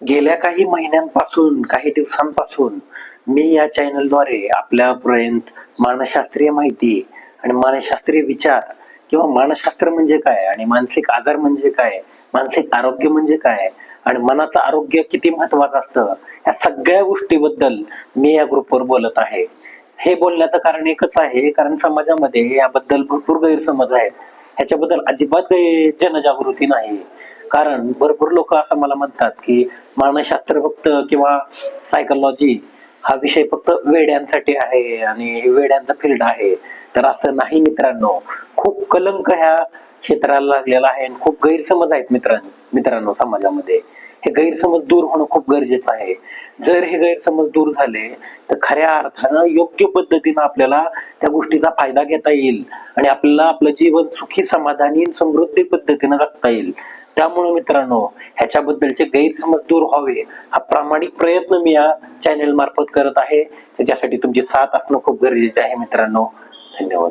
गेल्या काही महिन्यांपासून काही दिवसांपासून मी या चॅनलद्वारे आपल्यापर्यंत मानसशास्त्रीय माहिती आणि मानसशास्त्रीय विचार किंवा मानसशास्त्र म्हणजे काय आणि मानसिक आजार म्हणजे काय मानसिक आरोग्य म्हणजे काय आणि मनाचं आरोग्य किती महत्वाचं असतं या सगळ्या गोष्टीबद्दल मी या ग्रुपवर बोलत आहे. हे बोलण्याचं कारण एकच आहे कारण समाजामध्ये याबद्दल भरपूर गैरसमज आहेत. ह्याच्याबद्दल अजिबात जनजागृती नाही. कारण भरपूर लोक असं मला म्हणतात की मानसशास्त्र फक्त किंवा सायकोलॉजी हा विषय फक्त वेड्यांसाठी आहे आणि वेड्यांचा फील्ड आहे. तर असं नाही मित्रांनो. खूप कलंक ह्या क्षेत्राला लागलेला आहे आणि खूप गैरसमज आहेत मित्रांनो मित्रांनो समाजामध्ये. हे गैरसमज दूर होणं खूप गरजेचं आहे. जर हे गैरसमज दूर झाले तर खऱ्या अर्थानं योग्य पद्धतीनं आपल्याला त्या गोष्टीचा फायदा घेता येईल आणि आपल्याला आपलं जीवन सुखी समाधानी समृद्धी पद्धतीनं जगता येईल. त्यामुळे मित्रांनो ह्याच्याबद्दलचे गैरसमज दूर व्हावे हा प्रामाणिक प्रयत्न मी या चॅनेल मार्फत करत आहे. त्याच्यासाठी तुमची साथ असणं खूप गरजेचे आहे मित्रांनो. धन्यवाद.